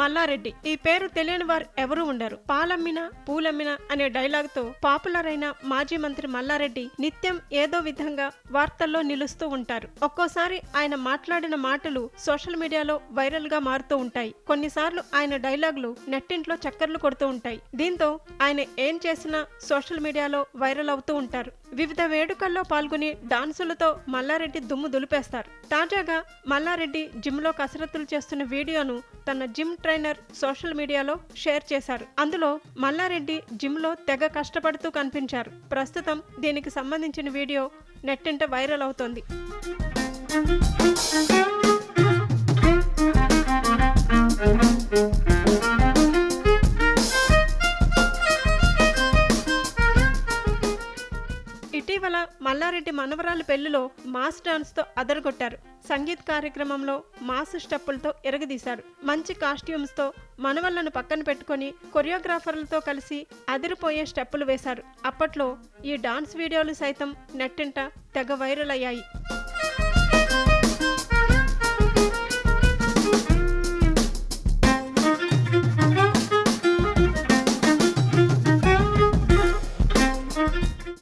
మల్లారెడ్డి. ఈ పేరు తెలియని వారు ఎవరూ ఉండరు. పాలమ్మిన పూలమ్మిన అనే డైలాగ్తో పాపులర్ అయిన మాజీ మంత్రి మల్లారెడ్డి నిత్యం ఏదో విధంగా వార్తల్లో నిలుస్తూ ఉంటారు. ఒక్కోసారి ఆయన మాట్లాడిన మాటలు సోషల్ మీడియాలో వైరల్గా మారుతూ ఉంటాయి. కొన్నిసార్లు ఆయన డైలాగులు నెట్టింట్లో చక్కర్లు కొడుతూ ఉంటాయి. దీంతో ఆయన ఏం చేసినా సోషల్ మీడియాలో వైరల్ అవుతూ ఉంటారు. వివిధ వేడుకల్లో పాల్గొని డాన్సులతో మల్లారెడ్డి దుమ్ము దులిపేస్తారు. తాజాగా మల్లారెడ్డి జిమ్లో కసరత్తులు చేస్తున్న వీడియోను తన జిమ్ ట్రైనర్ సోషల్ మీడియాలో షేర్ చేశారు. అందులో మల్లారెడ్డి జిమ్లో తెగ కష్టపడుతూ కనిపించారు. ప్రస్తుతం దీనికి సంబంధించిన వీడియో నెట్టింట వైరల్ అవుతోంది. ఇటీవల మల్లారెడ్డి మనవరాలి పెళ్ళిలో మాస్ డాన్స్తో అదరగొట్టారు. సంగీత్ కార్యక్రమంలో మాస్ స్టెప్పులతో ఎరగదీశారు. మంచి కాస్ట్యూమ్స్తో మనవళ్ళను పక్కన పెట్టుకొని కొరియోగ్రాఫర్లతో కలిసి అదిరిపోయే స్టెప్పులు వేశారు. అప్పట్లో ఈ డాన్స్ వీడియోలు సైతం నెట్టింట తెగ వైరల్ అయ్యాయి.